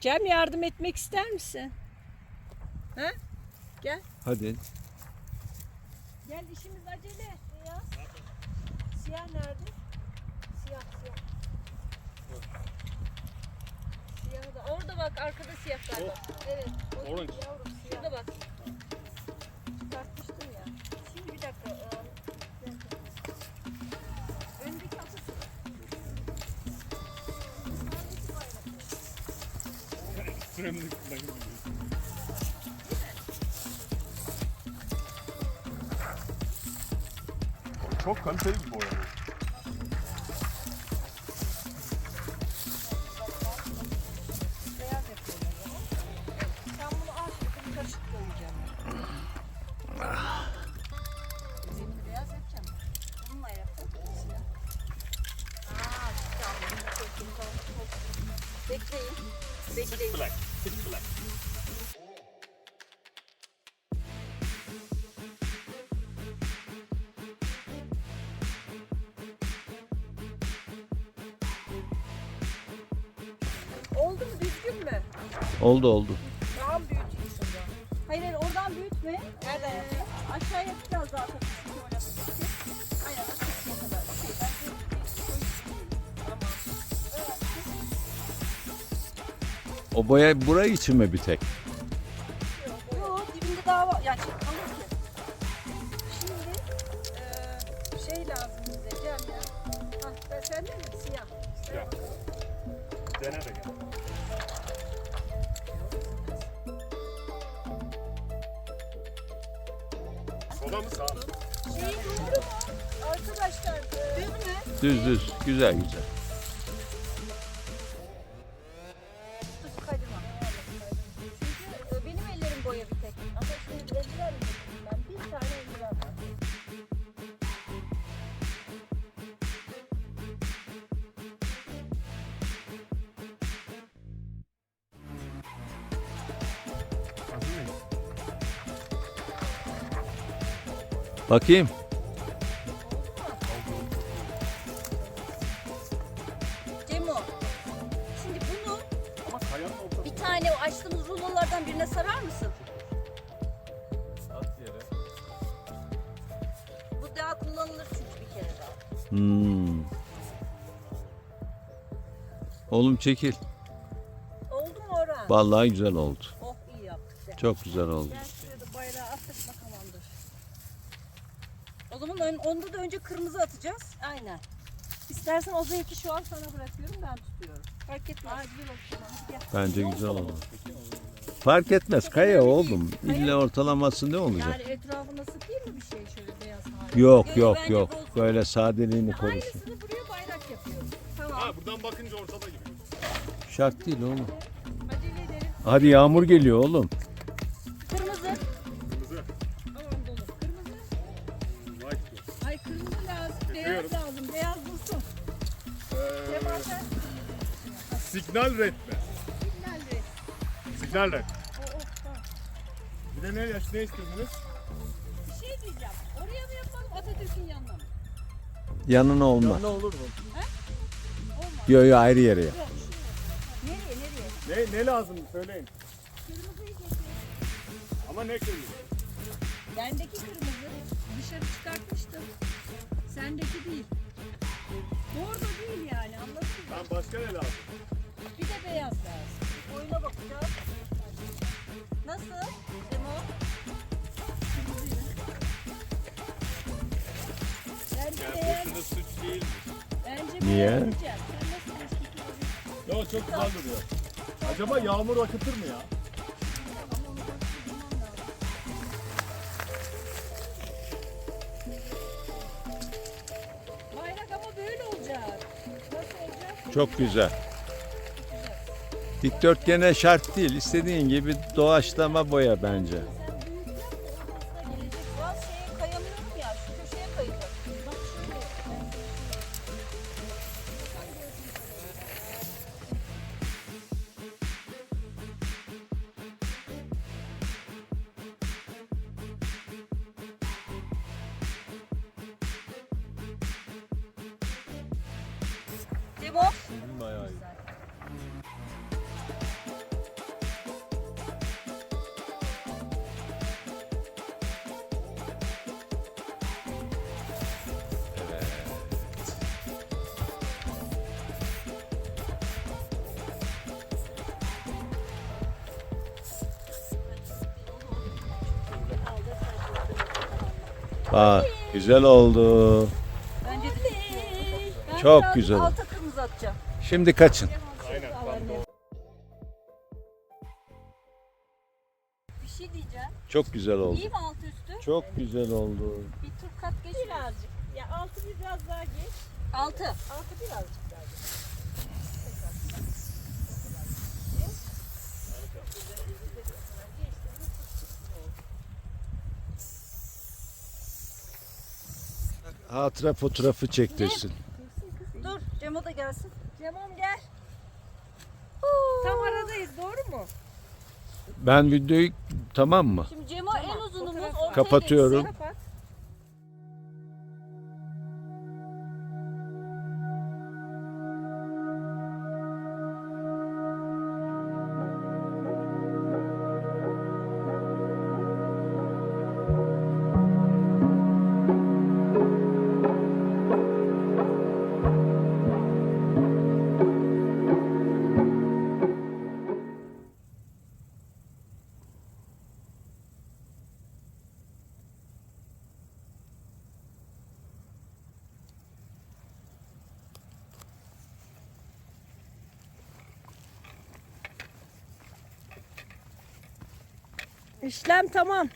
Cem yardım etmek ister misin? Ha? Gel. Hadi. Gel işimiz acele. Siyah. Siyah nerede? Siyah siyah. Siyah da. Orada bak arkada siyah galiba. Evet. o Orange. Yavrum siyah. Şurada bak. Kullanım biliyorsun. Çok kaliteli bir boya bu. Bekleyin. Bekleyin. Oldu mu? Düzgün mü? Oldu oldu. Daha mı büyüteyim şuradan? Hayır hayır oradan büyütme. Nereden yapayım? Aşağı yapacağız daha tabii. Şimdi yapacağız. Aynen kısmına kadar. Okey bence Tamam. O boya burayı için mi bir tek? Yok dibinde daha var. Yani şey kalır ki. Şimdi eee şey lazım bize Cem ya. Hah ben sende mi? Siyah. Siyah. Dene de gel. Sola mı sağ mı? Şey doğru mu? Arkadaşlar e, düz mü? Düz düz. Güzel güzel. Bakayım. Cemo. Şimdi bunu bir tane o açtığımız rulolardan birine sarar mısın? Bu daha kullanılır çünkü bir kere daha. Hmm. Oğlum çekil. Oldu mu Orhan? Vallahi güzel oldu. Oh iyi yaptık. Çok güzel oldu. Gel şuraya da bayrağı attık bakalımdır. O zaman ön- onda da önce kırmızı atacağız. Aynen. İstersen o zevki şu an sana bırakıyorum ben tutuyorum. Fark etmez. Aa, güzel oldu gel. Bence güzel oldu. Fark etmez. Kaya oğlum. İlla ortalaması ne olacak? Yani etrafına sıkayım mı bir şey şöyle beyaz hali? Yok yok yok. Böyle sadeliğini korusun. Aynısını buraya bayrak yapıyoruz. Tamam. Ha buradan bakınca ortada gibi. Şart değil oğlum. Acele edelim. Hadi yağmur geliyor oğlum. Signal red mi? signal ver. Signal red. Bir de ne, yaş- ne istediniz? Bir şey diyeceğim. Oraya mı yapalım Atatürk'ün yanına mı? Yanına olmaz. Ne olur mu? Olmaz. Yo yo ayrı yere yap. Yok şuraya. Nereye nereye? Ne, ne lazım söyleyin. Kırmızıyı getir. Ama ne kırmızı? Bendeki kırmızı dışarı çıkartmıştım. Sendeki değil. Yani Lan başka ne lazım? Bir de beyaz lazım. Oyuna bakacağız. Nasıl? Demo? Bence Yani beğen, boşuna suç değil. bence Niye? beğeneceksin. Sen nasıl eski Ya çok güzel duruyor. Acaba yağmur akıtır mı ya? Çok güzel. Dikdörtgene şart değil. İstediğin gibi doğaçlama boya bence. Bak güzel oldu. Bence de Ben Çok güzel. Alta kırmızı atacağım. Şimdi kaçın. Aynen. Bir şey diyeceğim. Çok güzel oldu. İyi mi alt üstü? Çok güzel oldu. Bir tur kat geç. Birazcık. Ya altı biraz daha geç. Altı. Altı birazcık daha geç. Hatıra fotoğrafı çektirsin. Dur Cemo da gelsin. Cemom gel. Tam aradayız doğru mu? Ben videoyu tamam mı? Şimdi Cemo en uzunumuz ortaya Kapatıyorum. geçsin. İşlem tamam.